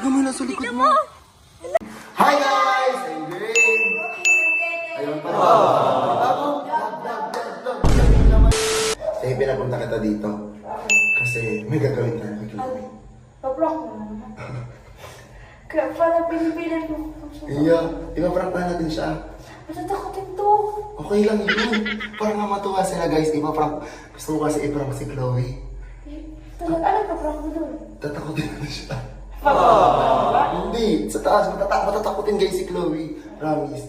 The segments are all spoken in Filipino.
Tignan mo yung nasa likod mo. Hi guys! I'm Greg! Ayun pa. Bago. Eh, pinapunta kita dito. Kasi may gagawin tayo Chloe. Pa-block mo naman. Kaya pala pinipilit mo. Iya, ipaprank na natin siya. Matatakotin to. Okay lang yun. Para nga matuwa sila guys. Ipaprank. Gusto ko kasi iprank si Chloe. Talaga, ano pa-block mo doon? Tatakotin na siya. Pa-block Hindi, sa taas. Matata matatakotin guys si Chloe. Promise.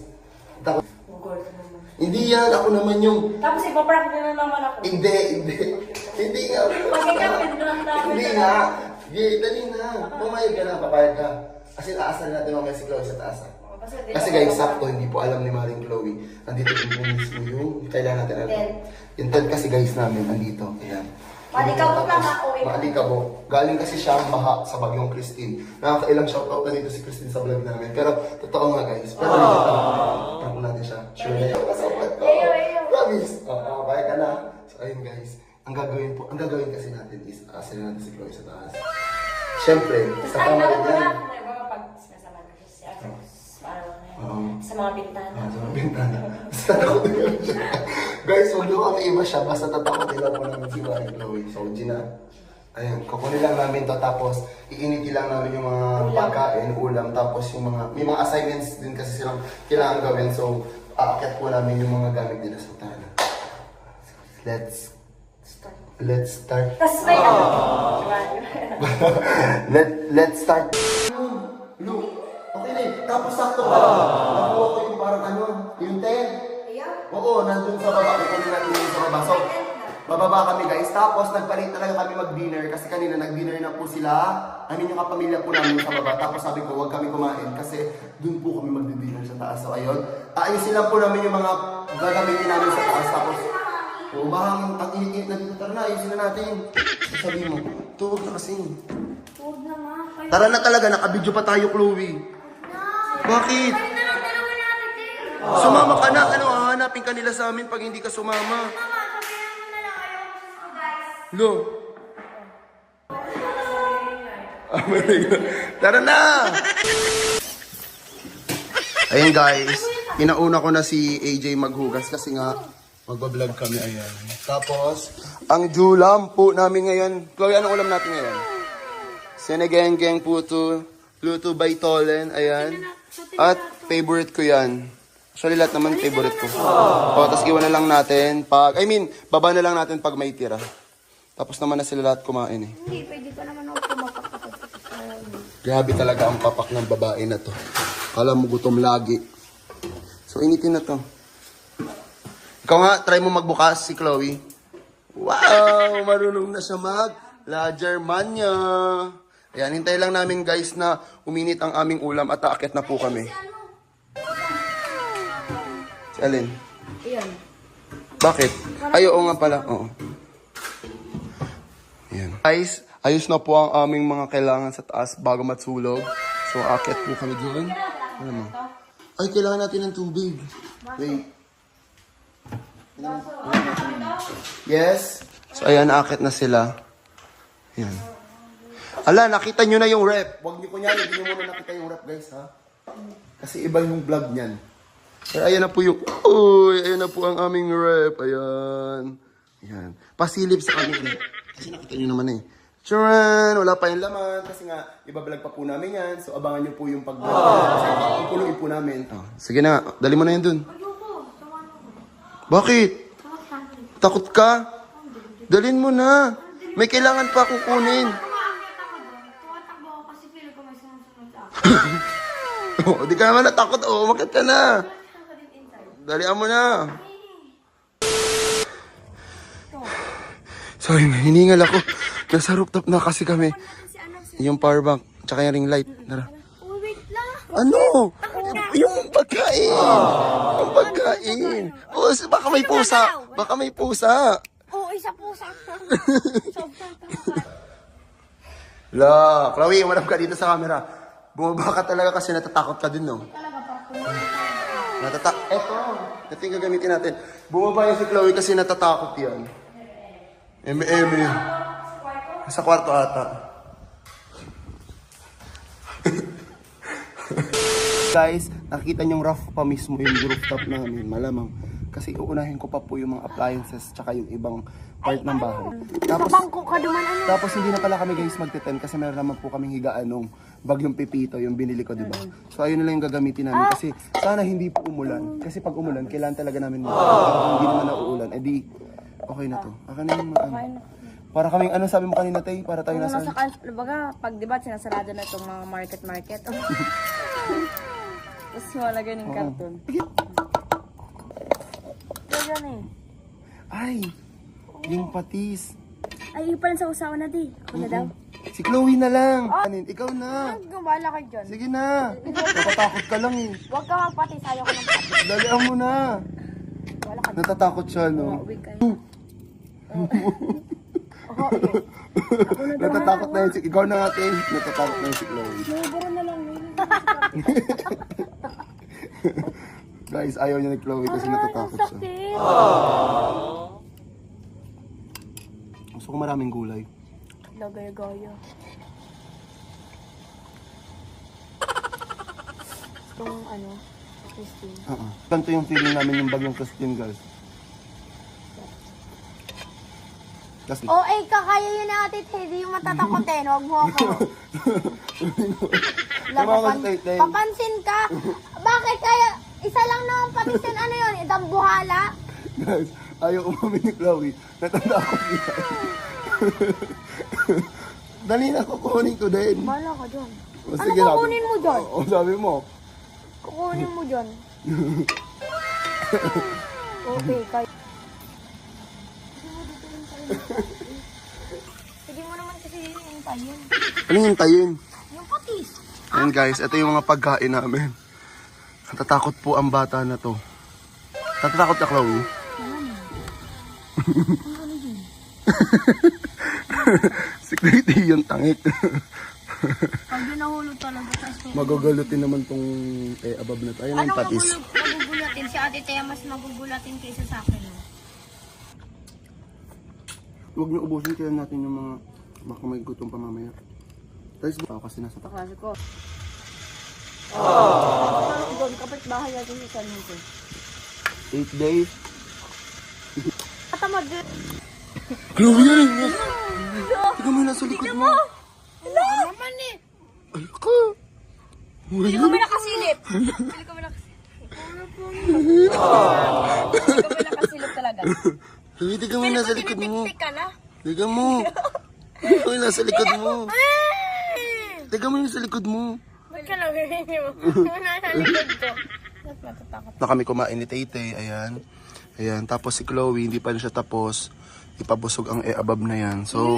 Takot. Hindi yan. Ako naman yung... Tapos ipaprank na naman ako. Hindi, hindi. Hindi nga. Pagkakapit na namin. Hindi nga. Sige, dali na. Pumayag ka na. Papayag ka. Kasi aasan natin mamaya si Chloe sa taas. ah. Kasi guys, sakto, hindi po alam ni Maring Chloe. Nandito po mismo yung kailangan natin alam. Yung tent kasi guys namin, nandito. Ayan. Maalikabok lang ako, eh. Maalikabok. Galing kasi siya ang baha sa bagyong Christine. Nakakailang shoutout na dito si Christine sa vlog namin. Pero totoo nga guys. Pero dito, prank natin siya. Sure na yun. Kasabot ko. Ayaw, ayaw. Promise. Oo, kaya ka na. So ayun guys. Ang gagawin po, ang gagawin kasi natin is aasin natin si Chloe sa taas. Siyempre, sa ay, kamay alam mo niya. na, kung may mga pag sinasama ko siya, parang Oo. Sa mga bintana. Ah, sa mga bintana. Basta takotin lang siya. Guys, huwag niyo kami iba siya. Basta tatakotin lang po namin si Maring Chloe. So, Gina, ayun, kukunin lang namin to tapos iiniti lang namin yung mga Ulam. pagkain, ulam, tapos yung mga, may mga assignments din kasi silang kailangan gawin. So, aakyat po namin yung mga gamit nila. So, tara na. Let's, Start. let's start. Tapos may ano, Let, let's start. Lu, na eh. Tapos sakto pa. Nakuha ko yung parang ano, yung 10. Ayan. Oo, nandun sa baba. Kukunin natin yung sa baba. So, bababa kami guys. Tapos, nagpalit talaga kami mag-dinner. Kasi kanina nag-dinner na po sila. I mean, yung kapamilya po namin sa baba. Tapos sabi ko, huwag kami kumain. Kasi dun po kami mag-dinner sa taas. So, ayun. Ayusin lang po namin yung mga gagamitin namin sa taas. Tapos, Oo, bahang ang init-init na dito. Tara na, ayusin na natin. Sabi mo, tuwag na kasi. Huwag na nga. Tara na talaga, nakabidyo pa tayo, Chloe. Bakit? Sumama ka na, ano, hahanapin ka nila sa amin pag hindi ka sumama. Lo. Tara na! Ayun guys, inauna ko na si AJ maghugas kasi nga magbablog kami, ayan. Tapos, ang julam po namin ngayon. Chloe, anong ulam natin ngayon? Senegeng puto, luto by Tolen, ayan. At favorite ko yan. Actually, lahat naman favorite ko. O, tapos iwan na lang natin pag, I mean, baba na lang natin pag may tira. Tapos naman na sila lahat kumain eh. Hindi, pwede pa naman ako pumapak kapag Grabe talaga ang papak ng babae na to. Kala mo gutom lagi. So, initin na to. Ikaw nga, try mo magbukas si Chloe. Wow! Marunong na siya mag La Germania. Ayan, hintay lang namin guys na uminit ang aming ulam at aakyat na po kami. Si Alin? Ayan. Bakit? Ay, oo nga pala. Oo. Ayan. Guys, ayos na po ang aming mga kailangan sa taas bago matsulog. So, akit po kami doon. Ano mo? Ay, kailangan natin ng tubig. Wait. Yes. So, ayan, akit na sila. Ayan. Ala, nakita nyo na yung rep. Huwag nyo kunyari, hindi nyo muna nakita yung rep, guys, ha? Kasi iba yung vlog niyan. Pero ayan na po yung, uy, ayan na po ang aming rep. Ayan. Ayan. Pasilip sa kami. Kasi nakita nyo naman eh. Charan! Wala pa yung laman. Kasi nga, ibablog pa po namin yan. So, abangan nyo po yung pag-vlog. Kasi pupuluin po namin. Oh, sige na, dali mo na yan dun. Ayoko. Bakit? Takot ka? Dalin mo na. May kailangan pa akong Oh, di ka naman natakot. Oh, umakit ka na. Dalian mo na. Sorry, hiningal ako. Nasa rooftop na kasi kami. Yung power bank, tsaka yung ring light. Tara. Ano? Yung pagkain. Yung pagkain. Oh, baka may pusa. Baka may pusa. Oo, oh, isa po sa... Sobrang takot. La, Chloe, umarap ka dito sa camera. Bumaba ka talaga kasi natatakot ka din, no? Talaga pa po. Natata... Eto, ito yung gagamitin natin. Bumaba yung si Chloe kasi natatakot yan. Eme. Sa kwarto ata. Guys, nakikita niyong rough pa mismo yung rooftop namin. Malamang. Kasi uunahin ko pa po yung mga appliances tsaka yung ibang part ng bahay. Tapos, Bangko ka duman ano? tapos hindi na pala kami guys magte-tent kasi meron naman po kaming higaan nung bagyong pipito, yung binili ko, di ba? So ayun na lang yung gagamitin namin kasi sana hindi po umulan. Kasi pag umulan, kailangan talaga namin mag Kung hindi naman nauulan, edi okay na to. Akin na yung ano. Para kaming, ano sabi mo kanina, Tay? Para tayo Kung nasa... nasa kan, baga, pag diba, sinasarado na itong mga market-market. Tapos malagay ng karton. Ganyan eh. Ay! Yung patis. Ay, ipan sa usawa na di. Ako na daw. Si Chloe na lang. Anin, ikaw na. Gumala ka dyan. Sige na. Natatakot ka lang eh. Huwag ka magpati, sayo ko ng pati. Dalian mo na. Wala ka Natatakot siya, no? Uwi kayo. Oo, eh. Natatakot na yun si... Ikaw na natin. Natatakot na yun si Chloe. Nabara na lang. Guys, ayaw niya ni Chloe kasi natatakot siya. Sakit. Gusto ko maraming gulay. Lagay-gaya. Itong ano, Christine. Oo. Ganito yung feeling namin yung bagyong Christine, guys. Kasi... O, eh, kakaya yun na ate Teddy, yung matatakotin. Huwag mo ako. Wala, Tama ka, papan- Tay, Tay. papansin ka. Bakit kaya, isa lang naman patisin, ano yun, idambuhala? Guys, ayaw umamin ni Chloe. Natatakot niya. Dali na, kukunin ko din. Bala ka dyan. O, Ano sige, kukunin mo dyan? O, sabi mo. Kukunin mo dyan. okay, kaya. Sige mo naman kasi yung tayo. Ano yung tayin? Yung patis. Ayan guys, ito yung mga pagkain namin. Natatakot po ang bata na to. Natatakot ka, Chloe? Security yung tangik. Pag yun nahulog talaga sa aso. Magagalutin naman tong eh, above na to. Ayun Anong patis. magugul- magugulatin? Si ate Tea mas magugulatin kaysa sa akin. Huwag niyo ubusin kaya natin yung mga baka may gutom pa mamaya. Guys, ako kasi nasa tak. Kaklase ko. Oh. Doon, kapit bahay natin sa San Jose. 8 days. Katamad din. Chloe yan! Tignan mo yung nasa likod mo. Wala naman eh. Ay, ka! Hindi kami nakasilip. Hindi kami nakasilip. Hindi kami nakasilip talaga. Chloe, tignan mo yung nasa likod mo. Na. Tignan mo. Tignan mo yung nasa likod mo. Tignan mo yung nasa likod mo. Ba't ka lang mo? Nasa likod ko. Na kami kumain ni Taytay, ayan. Ayan, tapos si Chloe, hindi pa na siya tapos. Ipabusog ang e above na yan. So,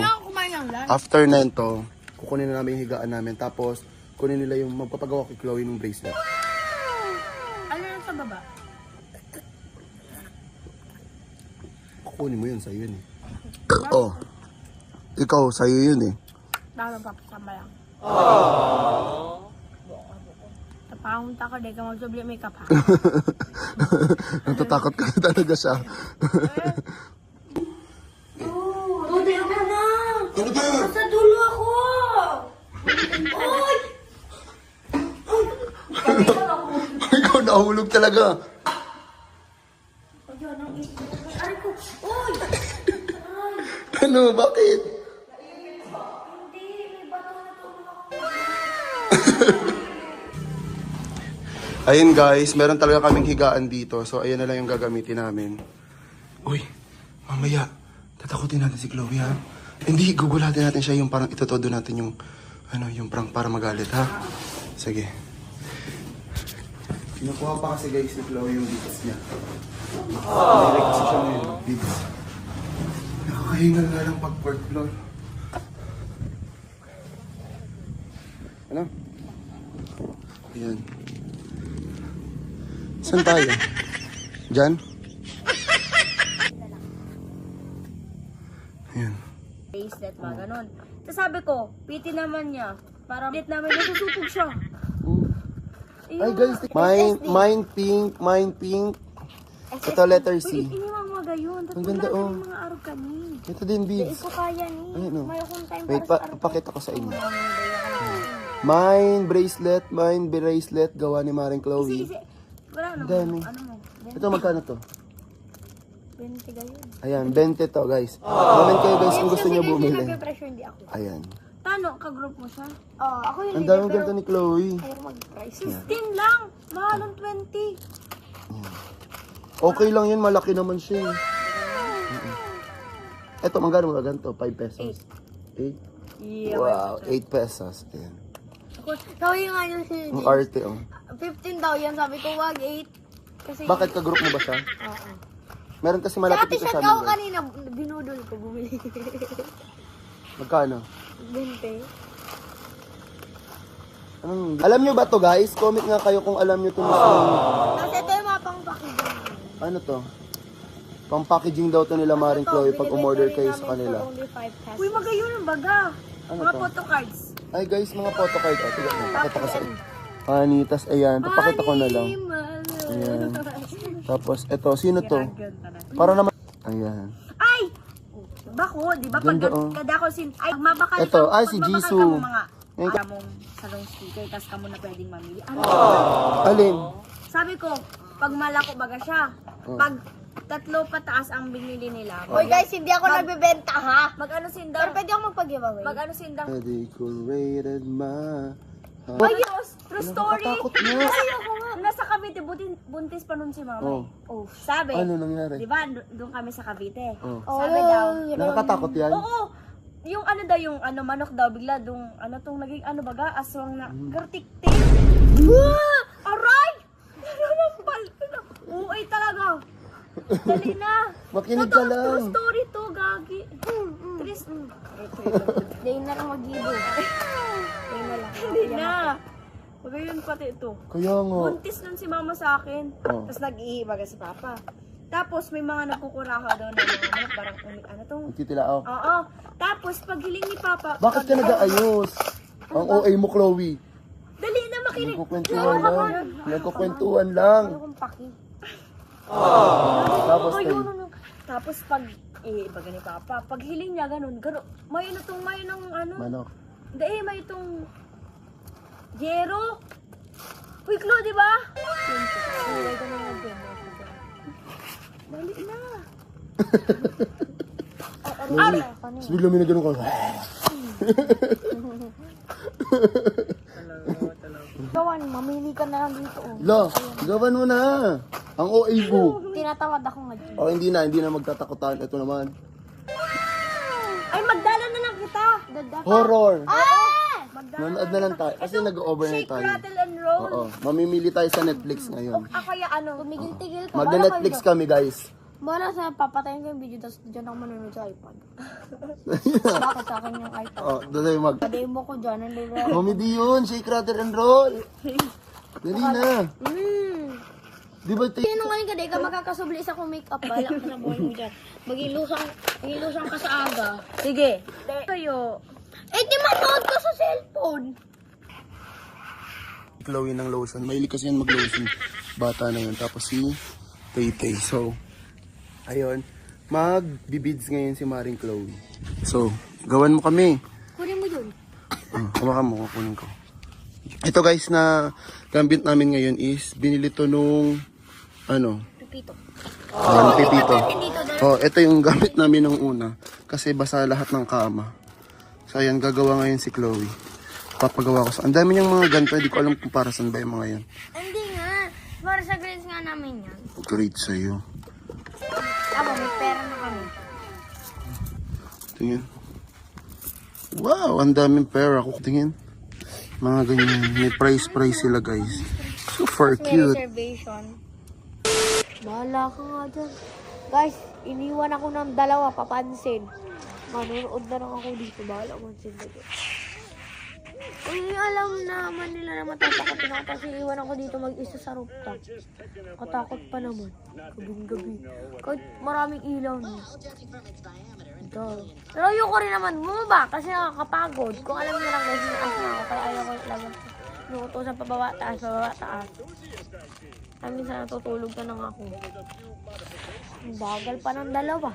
Ako after nento, kukunin na namin yung higaan namin. Tapos, kunin nila yung magpapagawa kay Chloe ng bracelet. Ano yung sa baba? Kukunin mo yun, sa'yo yun eh. Oh. Ikaw, sa'yo yun eh. Dahil papasama lang. Tapangunta ka, di ka magsubli may kapha. Natatakot ka talaga siya. Tuloy ka na! ano ba? Sa dulo ako! Uy! Ikaw nahulog talaga. Ayun, ang. Aray ko! Uy! Ano, bakit? Hindi, may bato na tulog. Ayun guys, meron talaga kaming higaan dito. So ayan na lang yung gagamitin namin. Uy, mamaya, tatakutin natin si Chloe ha. Hindi, gugulatin natin siya yung parang itotodo natin yung, ano, yung prank para magalit ha. Sige. Kinukuha pa kasi guys ni Chloe yung beads niya. Direct kasi siya ngayon, beads. Nakakahingal nga lang pag fourth floor. Ano? Ayan. Saan tayo? Diyan? Ayan. Bracelet, mga ganun. Tapos sabi ko, piti naman niya. Para ulit namin nasusupog siya. Ay guys, mine, mine pink, mine pink. Ito letter Uy, C. iniwang mga gayon. Tapos Ang ganda, wala oh. mga araw kami. Ito din Hindi beads. ko kaya ni. Ayun, oh. May akong time Wait, pa, pakita ko sa inyo. Mine bracelet, mine bracelet, gawa ni Maring Isi, Chloe. isi. Wala na. Dami. Ano mo? Ito, magkano to? 20 gayon. Ayan, 20 to, guys. Comment kayo, guys, kung gusto niyo bumili. hindi. Ayan. Tano, ka-group mo siya? Oo, ako yung Ang leader, daming pero ganito ni Chloe. ayaw mag-price. 15 lang. Mahal ang 20. Okay lang yun, malaki naman siya eh. Mm-mm. Ito, magkano mga ganito? 5 pesos. 8? Yeah. Wow, 8 pesos. Ayan. Sabi nga yun si Ang arte, oh. 15 daw yan, sabi ko wag 8. Kasi, Bakit ka-group mo ba siya? Oo. Meron kasi malapit dito t-shirt sa ako amin. kanina, binudol ko, bumili. Magkano? 20. Anong... Alam nyo ba to guys? Comment nga kayo kung alam nyo to mismo. Kasi ito yung mga pang-packaging. Ano to? Pang packaging daw to nila Maring Chloe pag umorder kayo sa kanila. only 5 pesos. Uy, magayon ang baga. Ano Mga to? photocards. Ay guys, mga photocard. Oh, tignan mo. Pakita ko sa inyo. Anitas, ayan. Papakita ko na lang. Ayan. Tapos, eto, sino to? Para naman... Ayan. Bako, di ba? Pag Ganda, oh. kada ko sin... Ay, mabakal Ito, ka- ay, pag si mabakal Jisoo. ka mo mga... Ka- Alam mong salong sticker, tapos ka mo na pwedeng mamili. Ano? Alin? Sabi ko, pag malako baga siya, Oh. pag tatlo pataas ang binili nila, Hoy guys, hindi ako nagbebenta ha. mag-ano Pero sindang, pwede ako magpag-giveaway. mag-ano sindang, Decorated ma... Ha? ay, Diyos, true story. Nakakatakot na. Ay, ako nga. Nasa Cavite, butin, buntis pa nun si mama. Oh. Oh, sabi, Ano nangyari? di ba, do- doon kami sa Cavite. Oh. Sabi daw, Nakakatakot yan? Oo. Yung ano daw, yung ano, manok daw, bigla dong, ano tong naging, ano baga, aswang na, Mm. gartik-tik. Wah! Aray! Nanampal ko na. Oo, ay talaga. Dali na. Makinig Totoo, ka lang. True story to, gagi. Tris, Hindi na lang mag-gibo. Hindi na lang. hindi na. Huwag yun pati ito. Kaya nga. Buntis nun si mama sa akin. Oh. Tapos nag-iibaga si papa. Tapos may mga nagkukuraha daw na mga manok, parang, umi- ano tong, Titilao. Oo. Tapos pag hiling ni Papa, Bakit ka nag-aayos? Ang OA mo, Chloe. Dali na makinig. Nagkukwentuhan lang. Nagkukwentuhan lang. Ayokong paki. Tapos, Oh, yun, ano. Tapos pag eh baga ni Papa, pag hiling niya ganun, ganun. May ano tong may ng ano. Manok. Hindi eh, may itong Jero. Uy, Klo, di ba? Hindi ko na mag-gibo. Dali na. Chloe. Tapos bigla may na ganun ka. Gawan, mamili ka na lang dito. Oh. La, gawan mo na. Ang OA mo. Tinatawad ako nga dyan. O, hindi na. Hindi na magtatakutan. Ito naman. Ay, magdala na lang kita. Dada. Horror. Ah! Nanood na lang tayo. Kasi nag-overnight Shake, tayo. rattle, and roll. Oo. Mamimili tayo sa Netflix ngayon. Ah, kaya ano? Tumigil-tigil ka. Magna-Netflix kami, guys. Bala sa papatayin ko yung video, tapos dyan ako manunod sa iPad. Bakit sa akin yung iPad? oh, doon tayo mag... Demo ko dyan, ang lura. Mami di yun. Shake, rattle, and roll. Dali na. Hmm. Di ba tayo? Sino nga ka, di ka makakasubli sa kung make-up. Bala ka sa buhay mo dyan. Magilusang, magilusang ka sa aga. Sige. Kayo. Eh, di manood ka sa cellphone. Chloe ng lotion. Mahilig kasi yan mag-lotion. Bata na yun. Tapos si Tay-Tay. So, ayun. Mag-bibids ngayon si Maring Chloe. So, gawan mo kami. Kunin mo yun. Uh, hawakan mo, kukunin ko. Ito guys na gamit namin ngayon is binili to nung ano, Pipito. um, pipito. Oh, ito yung gamit namin nung una kasi basa lahat ng kama. So ayan, gagawa ngayon si Chloe. Papagawa ko sa... Ang dami niyang mga ganito, hindi ko alam kung para saan ba yung mga yan. Hindi nga. Para sa grades nga namin yan. Great sa'yo. Ako, may pera na kami. Tingin. Wow, ang daming pera. Ako tingin. Mga ganyan. May price-price sila guys. Super May cute. reservation. Bahala ka nga dyan. Guys, iniwan ako ng dalawa, papansin. Manonood na lang ako dito. Bahala mansin dyan. Ay, alam naman nila na matatakotin ako kasi iwan ako dito mag-isa sa rooftop. Katakot pa naman. Gabing-gabi. Kahit maraming ilaw na. Ito. Pero ayoko rin naman bumaba kasi nakakapagod. Kung alam niyo lang guys, inaas na ako. Kaya ayaw ko lang Nuutosan pababa, taas, pababa, taas. Ay, minsan natutulog na lang ako. Ang bagal pa ng dalawa.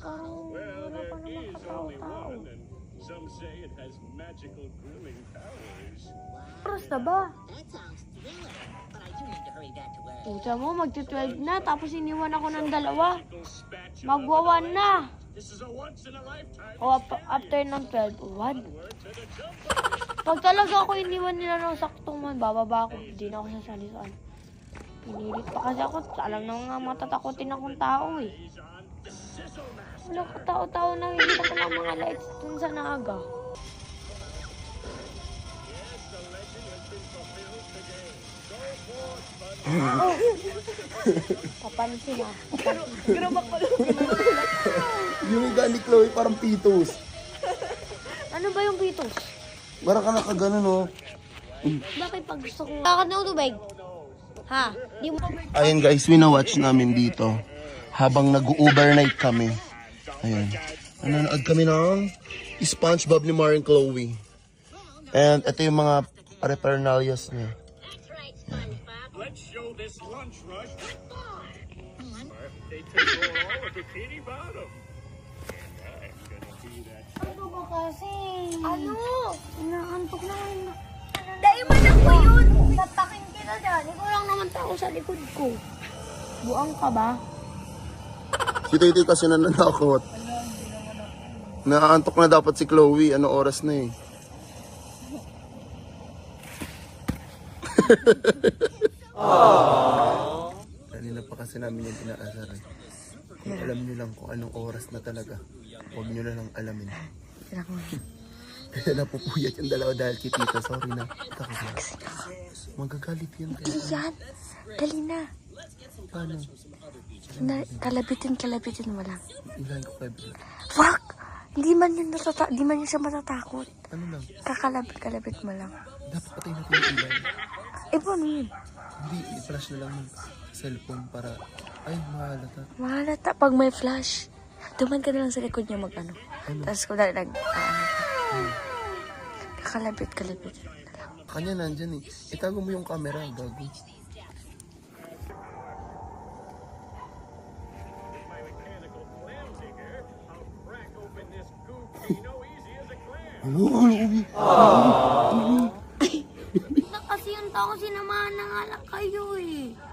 Parang wala pa naman katao-tao. Oras na ba? Puta mo, magti-12 na, tapos iniwan ako ng dalawa. Magwawan na. This is a once in a lifetime. O after ng 12, one. Pag talaga ako iniwan nila ng saktong man, bababa ako. Hindi na ako sasali saan. Pinilit pa kasi ako. Alam na nga matatakotin akong tao eh. Wala ka tao-tao nakikita ko lang mga lights dun sa forth, buddy. Papansin ah. Yung higa ni Chloe parang pitos. Ano ba yung pitos? Bara ka nakaganon, oh. Bakit pag gusto ko... Bakit na tubig? Ha? Di mo... Ayun guys, winawatch namin dito. Habang nag-overnight kami. Ayun. Nanonood kami ng SpongeBob ni Marin Chloe. And ito yung mga reparnalias niya. Let's show this lunch rush. They take all of Bikini Bottom. Ano ba kasi? Ano? Inaantok na ngayon na. Daiman ako yun. Tatakin kita dyan. Ikaw lang naman tao sa likod ko. Buang ka ba? Si Titi kasi nananakot. Naaantok na dapat si Chloe. Ano oras na eh. Kanina pa kasi namin yung inaasar eh. Kung alam nyo lang kung anong oras na talaga, huwag nyo na lang alamin. Kaya napupuyat yung dalawa dahil kay tita. Sorry na. Takot na. Magagalit yan. Kaya, Yan. Dali na. paano? na kalabitin, kalabitin mo lang. Ilahin ko kay Bella. Fuck! Hindi man yun natata hindi man yun siya matatakot. Ano lang? Kakalabit, kalabit mo lang. Dapat patay natin yung ilaw. Eh, paano yun? Hindi, i-flash na lang ng cellphone para... Ay, mahalata. Mahalata pag may flash. Duman ka na lang sa likod niya mag-ano. Tapos kung dahil nag, ano ka. Kakalabit, kalabit. Kanya nandyan eh. Itago mo yung camera, gago. my mechanical clam digger. I'll crack open this goopino easy as a clam. Ano, ano, ubi? Na kasi yung tao sinamahan na nga lang kayo eh.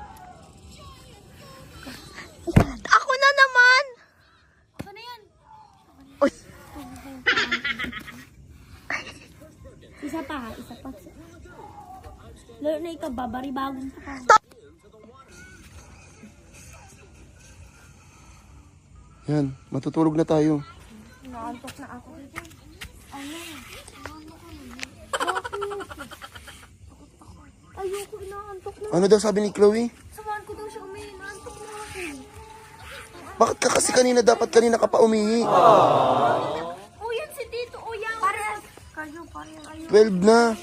Isa pa ha, isa pa. Lalo na ikaw, babari bagong pa. Yan, matutulog na tayo. Naantok na ako. Ano? Ayoko, inaantok na. Ano daw sabi ni Chloe? Samahan ko daw siya umihi. Naantok na ako. Bakit ka kasi kanina dapat kanina ka pa umihi? O yan si Tito, o yan. Pare, kayo, pare, ayun. 12 na.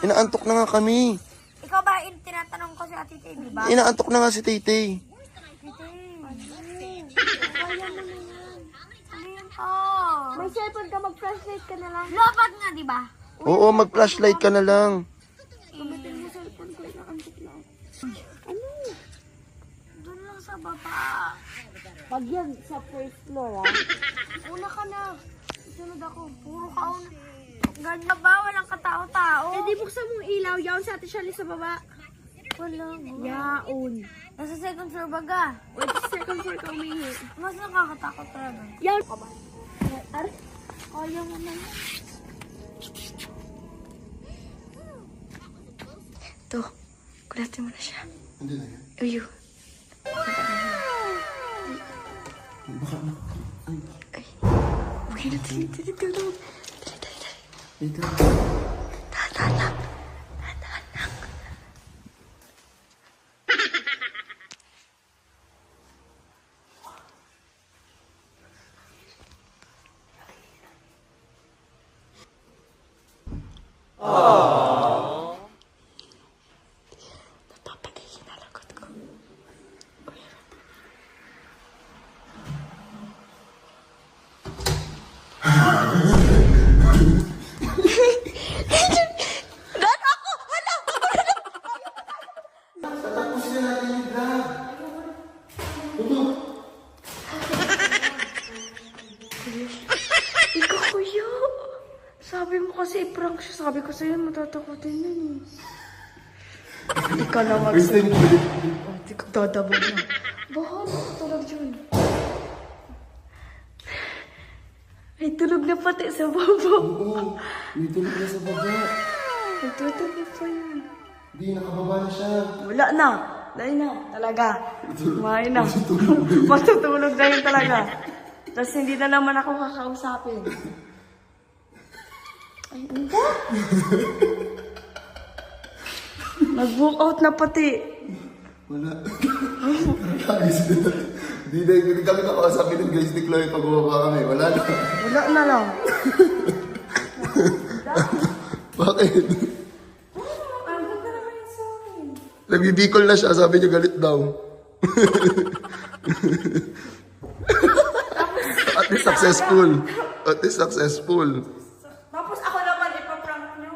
Inaantok na nga kami. Ikaw ba, in, tinatanong ko si Ate Tay, di ba? Inaantok na nga si Tete. Oh. May cellphone ka, mag-flashlight ka na lang. Lapat nga, di ba? Oo, mag-flashlight ka na lang. Gamitin mo cellphone ko, inaantok na. Ano? Doon lang sa baba. Pag yan, sa first floor, ah. Una ka na. Sunod ako. Puro ka Ganyan ba? Walang katao-tao. Eh, di buksan mong ilaw. Yaon sa ate Shirley sa baba. Wala. Yaon. Nasa second floor baga. Wait, second floor ka umihi. Mas nakakatakot talaga. Yaon. Ar Kaya mo na. To, kulatin mo na siya. Hindi na yan. Uyo. Baka na. Huwag na dali, dali, dali. Dali, dali, dali. Dito. Dahan-dahan lang. Dahan-dahan lang. Napapagiging nalagot ko. Ikaw kuya. i-prank siya. Sabi ko sa'yo, matatakotin yun eh. Hindi ka na mag- Kristen, kulit. Hindi ka dadabog na. Bahala ka tulog dyan. Ay, tulog na pati sa baba. Oo, may tulog na sa baba. Nagtutulog pa yun. Hindi, nakababa na siya. Wala na. Dahil na. Talaga. Kumain na. Matutulog na yun talaga. Tapos hindi na naman ako kakausapin. Ay, ano ba? Nag-walk out na pati. Wala. Guys, Hindi na, hindi kami kakausapin ng guys ni Chloe pag bumaba kami. Wala na. Wala na lang. Bakit? Nagbibikol na siya, sabi niya galit daw. At least successful. At least successful. Tapos ako naman ipaprank nyo.